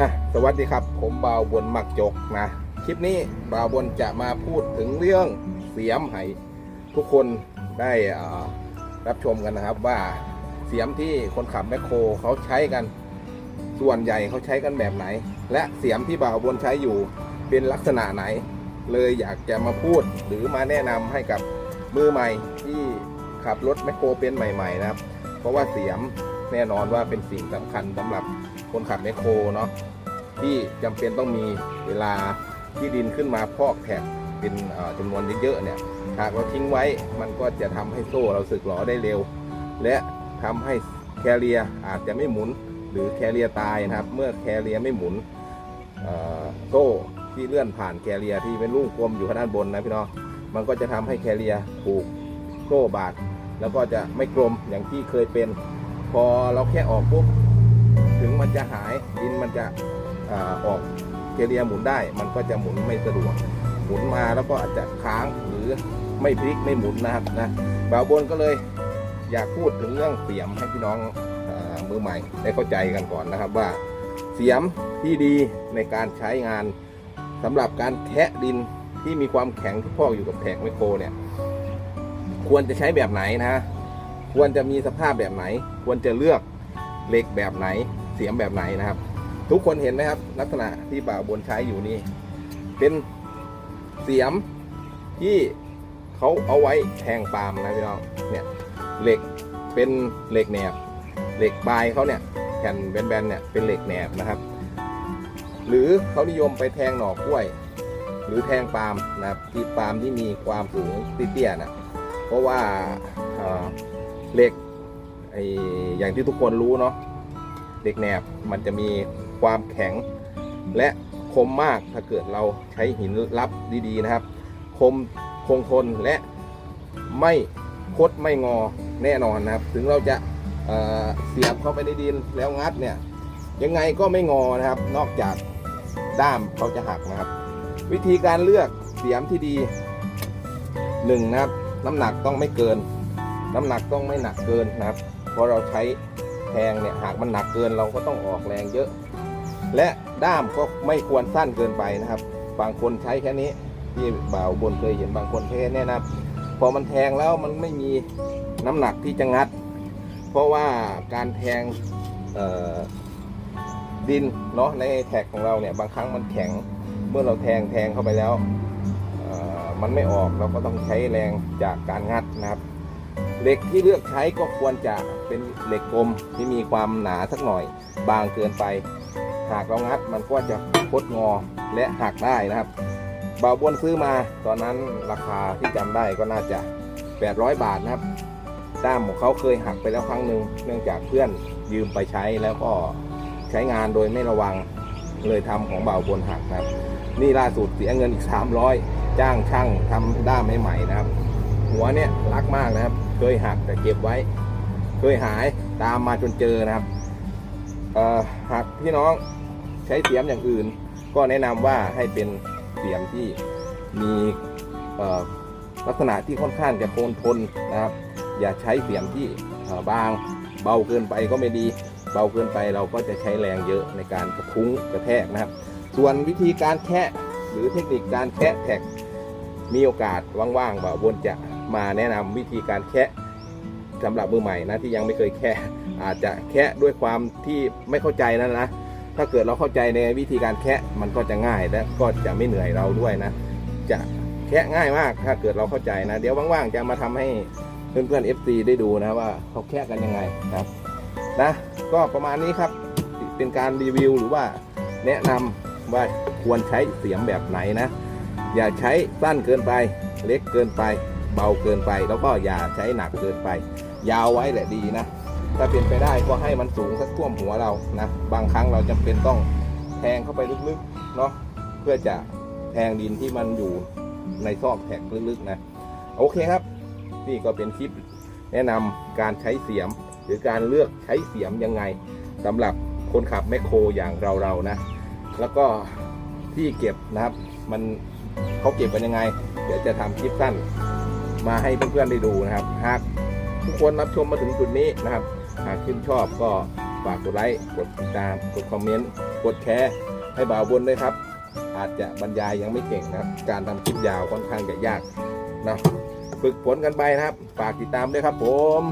อะสวัสดีครับ ผมบ่าวบนมักจกนะ คลิปนี้บ่าวบนจะมาพูดถึงเรื่องเสียมไห้ทุกคนได้รับชมกันนะครับว่าเสียมที่คนขับแมคโครเขาใช้กัน ส่วนใหญ่เขาใช้กันแบบไหน และเสียมที่บ่าวบนใช้อยู่เป็นลักษณะไหน เลยอยากจะมาพูดหรือมาแนะนำให้กับมือใหม่ที่ขับรถแมคโครเป็นใหม่ ๆ นะครับ เพราะว่าเสียม แน่นอนว่าเป็นสิ่งสำคัญสำหรับคนขับแมคโครเนาะที่จำเป็นต้องมีเวลาที่ดินขึ้นมาพอกแผ่เป็นเอ่อจำนวนเยอะๆเนี่ยหากเราทิ้งไว้มันก็จะทำให้โซ่เราสึกหรอได้เร็ว และทำให้แคเรียอาจจะไม่หมุน หรือแคเรียตายนะครับ เมื่อแคเรียไม่หมุนโซ่ที่เลื่อนผ่านแคเรียที่เป็นลูกกลมอยู่ข้างด้านบนนะพี่น้องมันก็จะทำให้แคเรียถูกโซ่บาดแล้วก็จะไม่กลมอย่างที่เคยเป็น พอเราแค่ออกปุ๊บถึงมันจะหายดินมันจะออกแคเรียหมุนได้ มันก็จะหมุนไม่สะดวก หมุนมาแล้วก็อาจจะค้างหรือไม่พลิกไม่หมุนนะครับนะบ่าวบนก็เลยอยากพูดถึงเรื่องเสียมให้พี่น้องอมือใหม่ได้เข้าใจกันก่อนนะครับว่าเสียมที่ดีในการใช้งานสำหรับการแคะดินที่มีความแข็งที่พอกอยู่กับแผงไมโครเนี่ย ควรจะใช้แบบไหนนะ ควรจะมีสภาพแบบไหน ควรจะเลือกเหล็กแบบไหนเสียมแบบไหนนะครับ ทุกคนเห็นไหมครับ ลักษณะที่บ่าวบนใช้อยู่นี่ เป็นเสียมที่เขาเอาไว้แทงปาล์มนะพี่น้องเนี่ยเหล็กเป็นเหล็กแหนบเหล็กปลายเขาเนี่ยแผ่นแบนๆเนี่ยเป็นเหล็กแหนบนะครับ หรือเขานิยมไปแทงหน่อกล้วย หรือแทงปาล์มนะครับที่ปาล์มที่มีความสูงเตี้ยๆนะเพราะว่า เหล็กไออย่างที่ทุกคนรู้เนาะเหล็กแหนบมันจะมีความแข็งและคมมากถ้าเกิดเราใช้หินรับดีๆนะครับ คมคงทนและไม่คดไม่งอแน่นอนนะครับ ถึงเราจะเเสียบเข้าไปในดินแล้วงัดเนี่ยยังไงก็ไม่งอนะครับ นอกจากด้ามเขาจะหักนะครับ วิธีการเลือกเสียมที่ดีหนึ่งนะครับ น้ำหนักต้องไม่เกิน น้ำหนักต้องไม่หนักเกินนะครับพราะเราใช้แทงเนี่ยหากมันหนักเกินเราก็ต้องออกแรงเยอะ และด้ามก็ไม่ควรสั้นเกินไปนะครับบางคนใช้แค่นี้ที่บ่าวบนเคยเห็นบางคนใช้แค่นี้นะครับพอมันแทงแล้วมันไม่มีน้ำหนักที่จะงัด เพราะว่าการแทงดินเนาะในแท็กของเราเนี่ยบางครั้งมันแข็งเมื่อเราแทงแทงเข้าไปแล้วมันไม่ออกเราก็ต้องใช้แรงจากการงัดนะครับ เหล็กที่เลือกใช้ก็ควรจะเป็นเหล็กกลมที่มีความหนาสักหน่อย บางเกินไป หากเรางัดมันก็จะคดงอและหักได้นะครับเบาบวนซื้อมาตอนนั้นราคาที่จำได้ก็น่าจะ 800 บาทนะครับด้ามของเขาเคยหักไปแล้วครั้งหนึ่งเนื่องจากเพื่อนยืมไปใช้แล้วก็ใช้งานโดยไม่ระวังเลยทำของเบาบนหักนะครับ นี่ล่าสุดเสียเงินอีก 300 จ้างช่างทำด้ามให้ใหม่นะครับ หัวเนี่ยรักมากนะครับ เคยหักแต่เก็บไว้ เคยหายตามมาจนเจอนะครับหากพี่น้องใช้เสียมอย่างอื่น ก็แนะนำว่าให้เป็นเสียมที่มีลักษณะที่ค่อนข้างจะทนทนนะครับ อย่าใช้เสียมที่บางเบาเกินไปก็ไม่ดี เบาเกินไปเราก็จะใช้แรงเยอะในการกระทุ้งกระแทกนะครับ ส่วนวิธีการแคะหรือเทคนิคการแคะแท็กมีโอกาสว่างๆบ่าวบนจะ มาแนะนำวิธีการแคะสำหรับมือใหม่นะที่ยังไม่เคยแคะอาจจะแคะด้วยความที่ไม่เข้าใจนั่นนะถ้าเกิดเราเข้าใจในวิธีการแคะมันก็จะง่ายและก็จะไม่เหนื่อยเราด้วยนะ จะแคะง่ายมากถ้าเกิดเราเข้าใจนะ เดี๋ยวว่างๆจะมาทำให้เพื่อนๆ FC ได้ดูนะว่าเขาแคะกันยังไงครับนะก็ประมาณนี้ครับเป็นการรีวิวหรือว่าแนะนำว่าควรใช้เสียมแบบไหนนะ อย่าใช้สั้นเกินไป เล็กเกินไป เบาเกินไป แล้วก็อย่าใช้หนักเกินไป ยาวไว้แหละดีนะ ถ้าเป็นไปได้ก็ให้มันสูงสักท่วมหัวเรานะบางครั้งเราจำเป็นต้องแทงเข้าไปลึกๆเนาะเพื่อจะแทงดินที่มันอยู่ในซอกแท็กลึกๆนะโอเคครับ นี่ก็เป็นคลิปแนะนำการใช้เสียม หรือการเลือกใช้เสียมยังไงสำหรับคนขับแมคโครอย่างเราๆนะ แล้วก็ที่เก็บนะครับมันเขาเก็บกันยังไง เดี๋ยวจะทำคลิปสั้น มาให้เพื่อนๆได้ดูนะครับหากทุกคนรับชมมาถึงจุดนี้นะครับ หากชื่นชอบก็ฝากกดไลค์กดติดตามกดคอมเมนต์กดแชร์ให้บ่าวบนด้วยครับ อาจจะบรรยายยังไม่เก่งนะครับ การทำคลิปยาวค่อนข้างจะยากนะฝึกฝนกันไปนะครับ ฝากติดตามด้วยครับผม